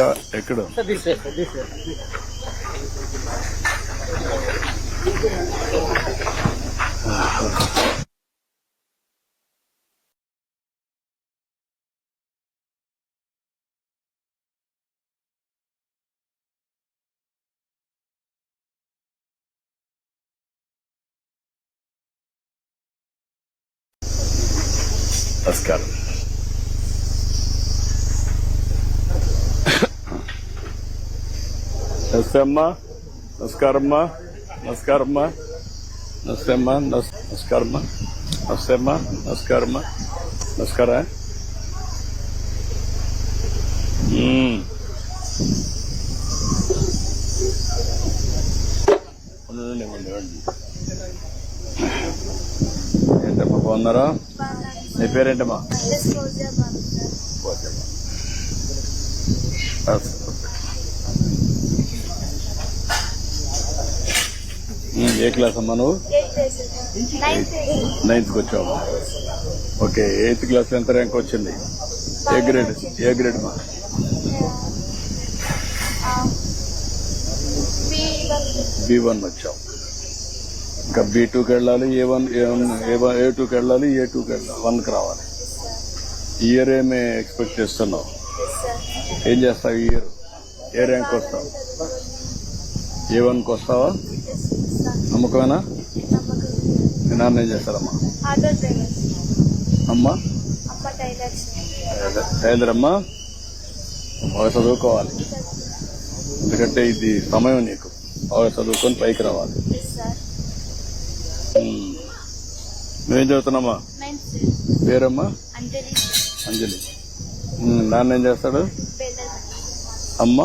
ఇంకా ఎక్కడ Sir, this way, sir, this way. నమస్కారం నమస్తే అమ్మా నమస్కారమ్మా నమస్కారమ్మా నమస్తే అమ్మా నమస్- నమస్కారమ్మా నమస్తే అమ్మా నమస్కారమ్మా నమస్కారా. ఏంటమ్మా బాగున్నారా నీ పేరేంటమ్మా ఓకేమ్మా. ఆ, ఉమ్, ఏ క్లాస్ అమ్మా నువ్వు? నైన్త్కి వచ్చావు ఓకే ఎయిత్ క్లాస్ ఎంత ర్యాంక్ వచ్చింది? A grade? ఏ గ్రేడ్ మా బి వన్ వచ్చావు. ఇంకా బి టూకి వెళ్ళాలి A one A one A one A టూకి వెళ్ళాలి ఏ టూకి వెళ్ళాలి? వన్కి రావాలి. ఇయర్ ఏమి ఎక్స్పెక్ట్ చేస్తున్నావు? ఏం చేస్తావు ఇయర్? ఏ ర్యాంక్ వస్తావు? ఏ వన్కి వస్తావా? నమ్మకమేనా? మీ నాన్న ఏం చేస్తారమ్మా? అమ్మా? అమ్మ టైలర్స్ టైలరమ్మా? బాగా చదువుకోవాలి. ఎందుకంటే ఇది సమయం నీకు. బాగా చదువుకొని పైకి రావాలి. నువ్వేం చదువుతున్నామ్మా నైన్త్ పేరమ్మా? అంజలి. నాన్న ఏం చేస్తాడు? అమ్మ?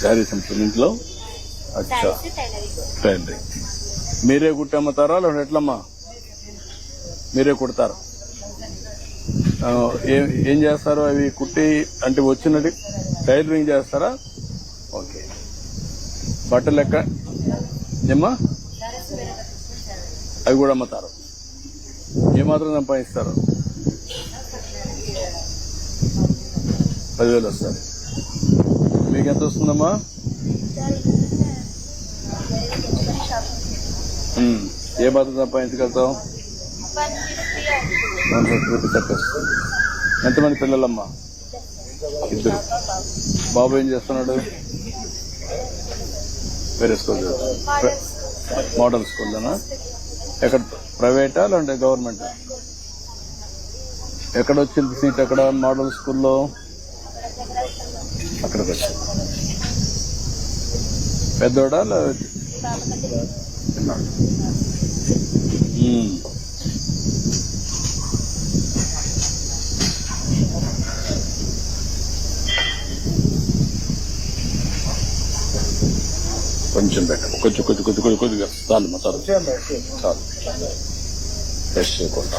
శారీస్ అమ్ముతుంది ఇంట్లో? అచ్చా. టైలరింగ్ మీరే కుట్టి అమ్ముతారా లేదంటే ఎట్లమ్మా? మీరే కుడతారు? ఏం ఏం చేస్తారు అవి కుట్టి అంటే వచ్చినట్టు టైలరింగ్ చేస్తారా? ఓకే బట్టలు ఎక్క ఏమ్మా? అవి కూడా అమ్ముతారు. ఏమాత్రం సంపాదిస్తారు? పదివేలు వస్తారు మీకు ఎంత వస్తుందమ్మా? ఏ మాత్రం సంపాదించగలుగుతావు? ఎంతమంది పిల్లలమ్మా? ఇద్దరు. బాబు ఏం చేస్తున్నాడు? వేరే స్కూల్ మోడల్ స్కూల్లోనా? ఎక్కడ ప్రైవేటా లేదంటే గవర్నమెంట్? ఎక్కడ వచ్చింది సీట్ ఎక్కడ మోడల్ స్కూల్లో? అక్కడికి వచ్చింది పెద్దోడా లేదా కొంచెం పెట్టండి కొంచెం కొంచెం కొంచెం కొంచెం కొద్దిగా చాలు మా చాలు చాలు ఫ్రెష్ చేయకుండా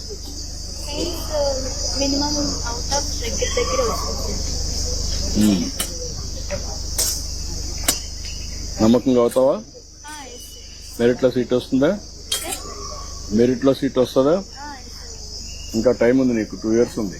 మినిమం అవుట్ ఆఫ్ దగ్గర దగ్గర వస్తుంది. నమ్మకంగా అవుతావా మెరిట్లో సీట్ వస్తుందా? మెరిట్లో సీట్ వస్తుందా? ఇంకా టైం ఉంది నీకు టూ ఇయర్స్ ఉంది.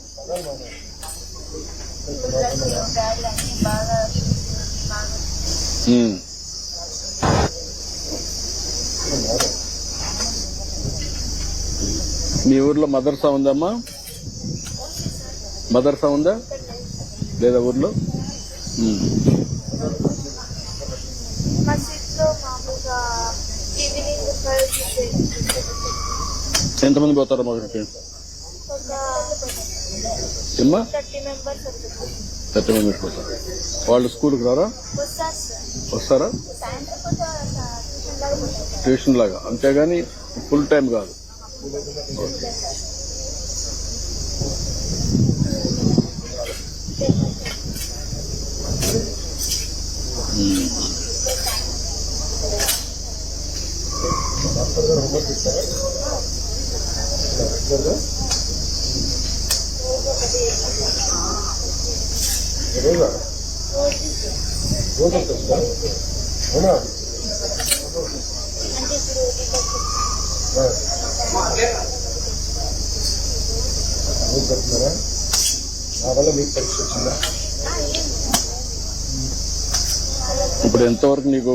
బ్యాగులు అన్ని బాగా బాగా. మీ ఊర్లో? మదర్సా ఉందమ్మా మదర్సా ఉందా లేదా ఊర్లో కలిసి ఎంతమంది పోతారు మొదటి ఒక ఏమ్మా? థర్టీ మెంబర్స్ వస్తారు పోతారు వాళ్ళు స్కూల్కి రారా? వస్తారు? సార్ వస్తారా సాయంత్రం పూట ట్యూషన్ ఫుల్ టైం కాదు అంటే ఇప్పుడు ఇక్కడ ఇప్పుడు ఎంతవరకు నీకు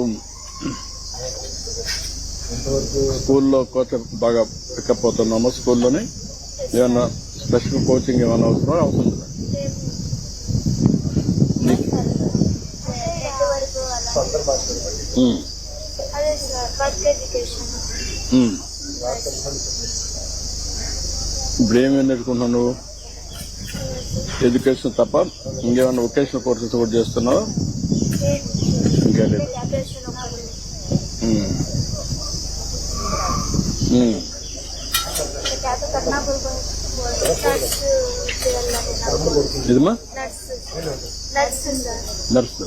స్కూల్లో కోచ్ బాగా పికప్ అవుతున్నామో స్కూల్లోనే? ఏమన్నా స్పెషల్ కోచింగ్ ఏమైనా అవసరం అవసరం లేదా? నీకు టెన్త్ వరకు అలా ఉమ్, Hmm. Hmm. బ్రేమ్ సార్ ఇప్పుడు ఏమేమి నేర్చుకుంటున్నావు నువ్వు? ఎడ్యుకేషన్ తప్ప ఇంకేమైనా వొకేషనల్ కోర్సెస్ కూడా చేస్తున్నావు? ఇంకా లేదు. Hmm. నర్సు నర్సు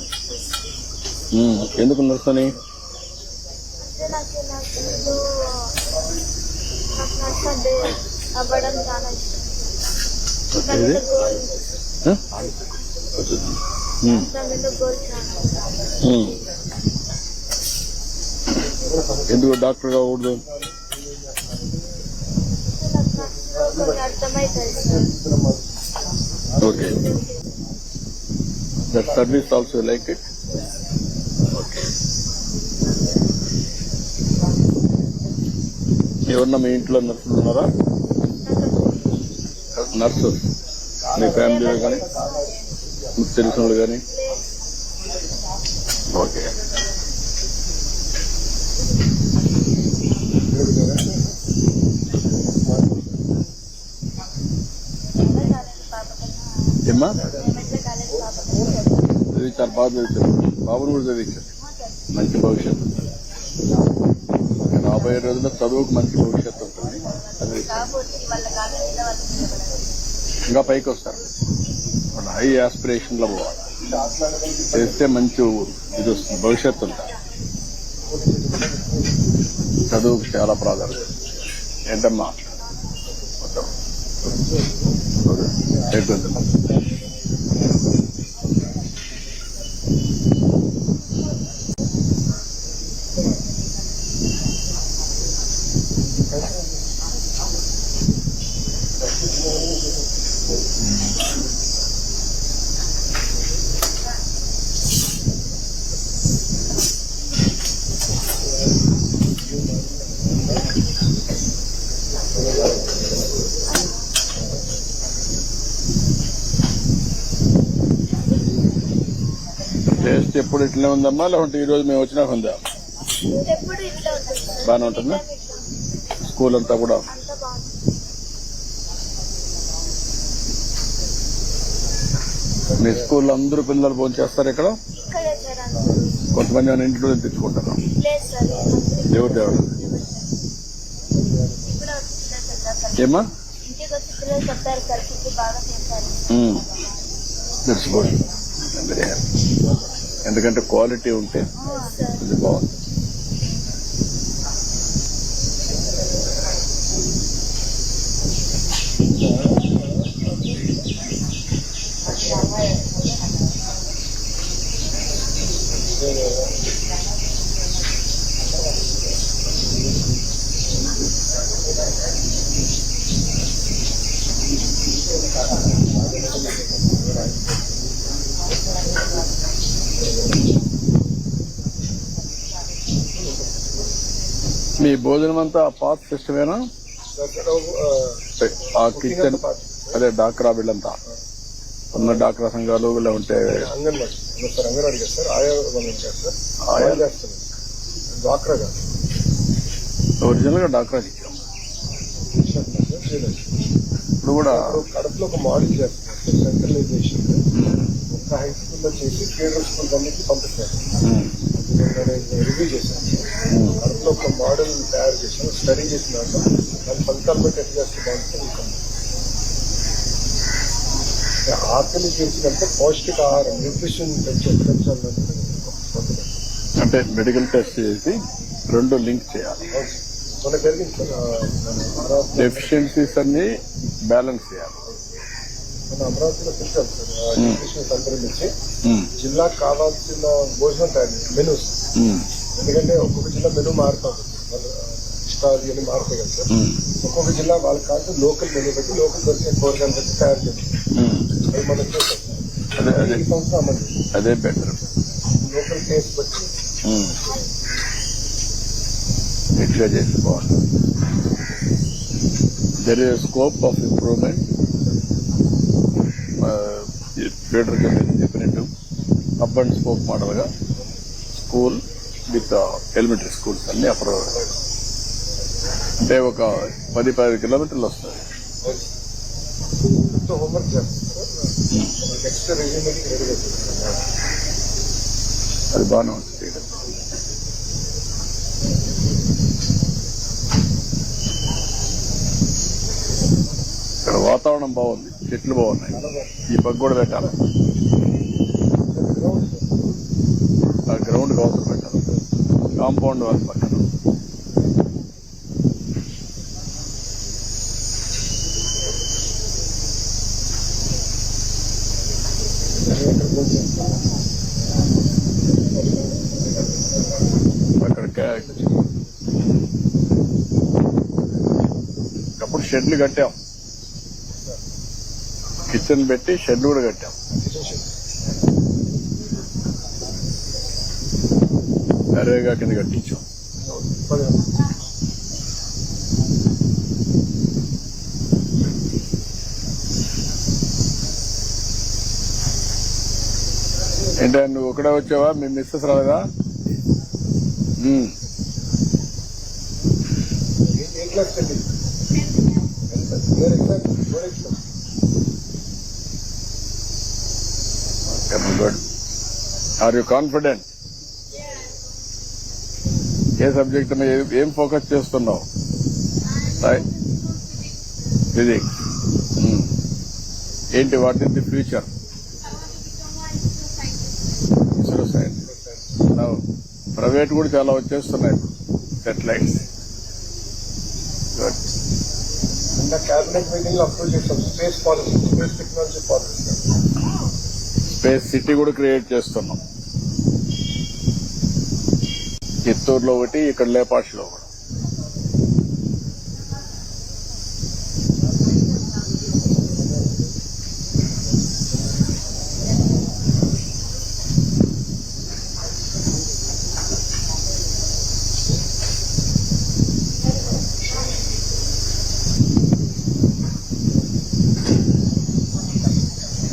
ఎందుకు ఉమ్. ఎందుకు డాక్టర్ కాకూడదు? Okay. That service also like it ఎవరన్నా మీ ఇంట్లో నర్సులు ఉన్నారా? నర్సు. మీ ఫ్యామిలీలో కానీ? మీకు తెలిసిన వాళ్ళు కానీ? ఓకే. ఏమ్మా? చదివించారు బాగా చదివించారు. బాబుని కూడా చదివించారు. మంచి భవిష్యత్తు. రాబోయే రోజుల్లో చదువుకు మంచి భవిష్యత్తు ఉంటుంది నిలబడాలి. ఇంకా పైకి వస్తారు. వాళ్ళ హై ఆస్పిరేషన్లో పోవాలి. చేస్తే మంచి ఇది వస్తుంది భవిష్యత్తు ఉంటుంది. చదువుకు చాలా ప్రాధాన్యత. ఏంటమ్మా? మొత్తం. టేస్ట్ ఎప్పుడు ఇట్లనే ఉందమ్మా? లేకుంటే ఈ రోజు మేము వచ్చినాక ఉందా? ఇట్లా బాగానే ఉంటుందా? స్కూల్ అంతా కూడా? మీ స్కూల్లో అందరూ పిల్లలు ఫోన్ చేస్తారు ఇక్కడ? కొంతమంది ఏమైనా ఇంట్లో తెచ్చుకుంటారు? దేవుడు దేవుడు. వచ్చిన ఏమా ఇంటికి ఎందుకంటే క్వాలిటీ ఉంటే సార్ ఇది బాగుంది మీ భోజనం అంతా పాత్ సిస్టమేనా? ఆ కిచెన్ అదే డాక్రా వీళ్ళంతా ఉన్న డాక్రా సంఘాలు ఇలా ఉంటే చేస్తారు. ఒరిజినల్గా డాక్రా. ఇప్పుడు కూడా కడపలో ఒక మోడల్ చేస్తున్నారు సార్ సెంట్రలైజేషన్ ఒక హై స్కూల్లో చేసి ఫీడర్ స్కూల్ అన్నింటి పంపిస్తారు. రివ్యూ చేశాను సార్ కడపలో ఒక మోడల్ తయారు చేశాను స్టడీ చేసిన దాంట్లో దాని ఫలితాలు బట్టి ఎట్లా చేస్తే బాగుంటుంది ఆకలి చేసినప్పుడు పౌష్టిక ఆహారం న్యూట్రిషన్ పెంచే. అంటే మెడికల్ టెస్ట్ చేసి రెండు లింక్ చేయాలి మన అమరావతి డెఫిషియన్సీస్ అన్ని బ్యాలెన్స్ చేయాలి మన అమరావతిలో పెట్టారు సార్ నుంచి ఉమ్, జిల్లాకు కావాల్సిన భోజనం తయారు మెనూస్ ఎందుకంటే ఒక్కొక్క జిల్లా మెనూ మారుతా ఉంటుంది ఇష్టాలు ఇవన్నీ మారుతాయి కదా. సార్ ఒక్కొక్క జిల్లా వాళ్ళకి కాదు లోకల్ మెనూ బట్టి లోకల్ దొరికే కూరగాయలు బట్టి తయారు చేస్తారు. అది మనం చేస్తాం ఈ అమలు అదే బెటర్ లోకల్ టేస్ట్ బట్టి. ఇట్లా చేసి బాగుంటుంది. There is scope of improvement feeder కింద చెప్పినట్టు. అప్ అండ్ స్కోప్ మోడల్గా స్కూల్ విత్ ఎలిమెంటరీ స్కూల్స్ అన్ని అప్పుడు అంటే ఒక పది పది కిలోమీటర్లు వస్తుంది అది బాగానే ఉంటుంది. ఇక్కడ వాతావరణం బాగుంది. చెట్లు బాగున్నాయి. ఈ పగ్గు కూడా పెట్టాలి. ఆ గ్రౌండ్ అవసరం పెట్టాలి. కాంపౌండ్ వాళ్ళ పక్కన. అక్కడ అప్పుడు షెడ్లు కట్టాం. కిచెన్ పెట్టి షెడ్ కూడా కట్టాం. అరేగా కింద కట్టించాం. ఏంటంటే నువ్వు ఒకడే వచ్చావా? మీ మిస్సెస్ రాలేదా? ఉమ్. క్లాస్? అండి ఆర్ యూ కాన్ఫిడెంట్ ఏ సబ్జెక్ట్ మీద ఏం ఫోకస్ చేస్తున్నావు? Physics hmm. ఏంటి? What is the future ISRO science private కూడా చాలా వచ్చేస్తున్నాయి. సెటిలైట్స్ గుడ్ క్యాబినెట్ మీటింగ్లో అప్రూవ్ చేసాం space policy space technology policy space city కూడా క్రియేట్ చేస్తున్నాం. చిత్తూరులో ఒకటి ఇక్కడ లేపాక్షిలో ఒకటి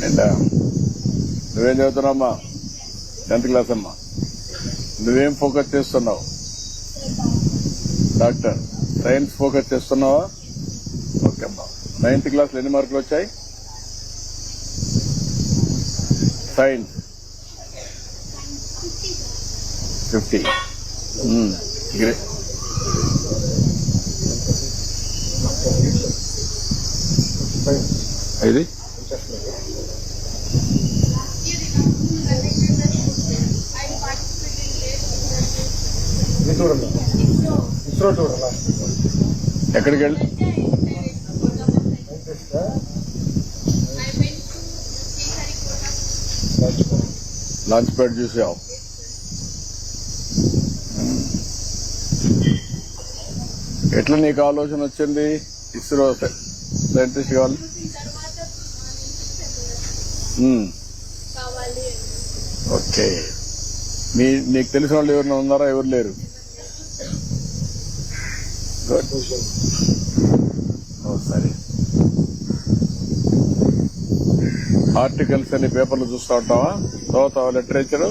ఏంటా ఏం చదువుతున్నావమ్మా? టెన్త్ క్లాస్ అమ్మా. నువ్వేం ఫోకస్ చేస్తున్నావు? డాక్టర్ సైన్స్ ఫోకస్ చేస్తున్నావా? ఓకే అమ్మా. నైన్త్ క్లాస్ ఎన్ని మార్కులు వచ్చాయి? సైన్స్. ఫిఫ్టీ. గ్రేట్ ఇది? చూడండి. ఇస్రో చూడండి ఎక్కడికి వెళ్ళి? లంచ్ ప్యాడ్ చూసావు? ఎట్లా నీకు ఆలోచన వచ్చింది? ఇస్రో సైంటిస్ట్ కావాలి కావాలి ఓకే. మీ నీకు తెలిసిన వాళ్ళు ఎవరైనా ఉన్నారా? ఎవరు లేరు? గుడ్ ఓ, సరే ఆర్టికల్స్ అన్ని పేపర్లు చూస్తూ ఉంటావా? చదువుతావా లిటరేచరు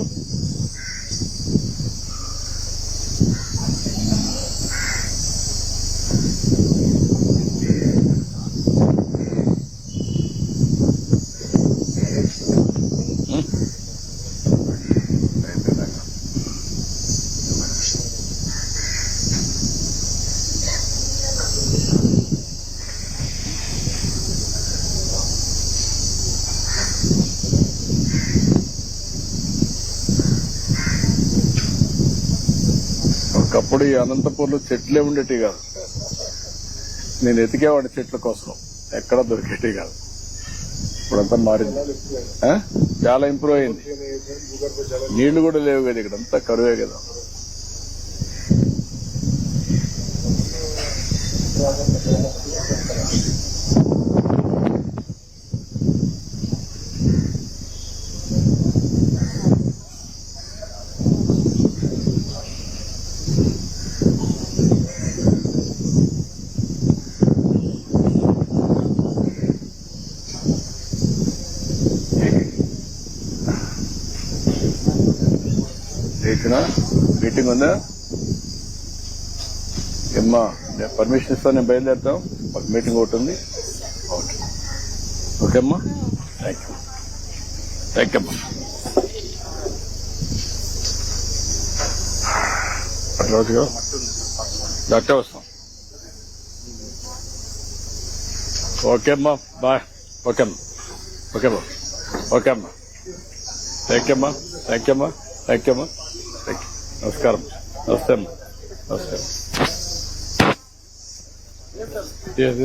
ఒకప్పుడు ఈ అనంతపూర్లో చెట్లే ఉండేటి కాదు. నేను ఎతికేవాడి చెట్ల కోసం. ఎక్కడ దొరికేటి కాదు. ఇప్పుడంతా మారింది. ఆ? చాలా ఇంప్రూవ్ అయింది. నీళ్ళు కూడా లేవు కదా ఇక్కడ అంతా కరువే కదా చేసిన ఉందా ఏమ్మా నేను పర్మిషన్ ఇస్తాను నేను బయలుదేరుతాం. మాకు మీటింగ్ ఒకటి ఉంది. ఓకే. ఓకే అమ్మా థ్యాంక్ యూ థ్యాంక్ యూ అమ్మా అట్లా వస్తాం. ఓకే అమ్మా బాయ్. ఓకే అమ్మా ఓకే అమ్మా ఓకే అమ్మా. థ్యాంక్ యూ అమ్మా. థ్యాంక్ యూ అమ్మా థ్యాంక్ యూ అమ్మా. నమస్కారం. నమస్తే అమ్మ. నమస్కారం. ఏది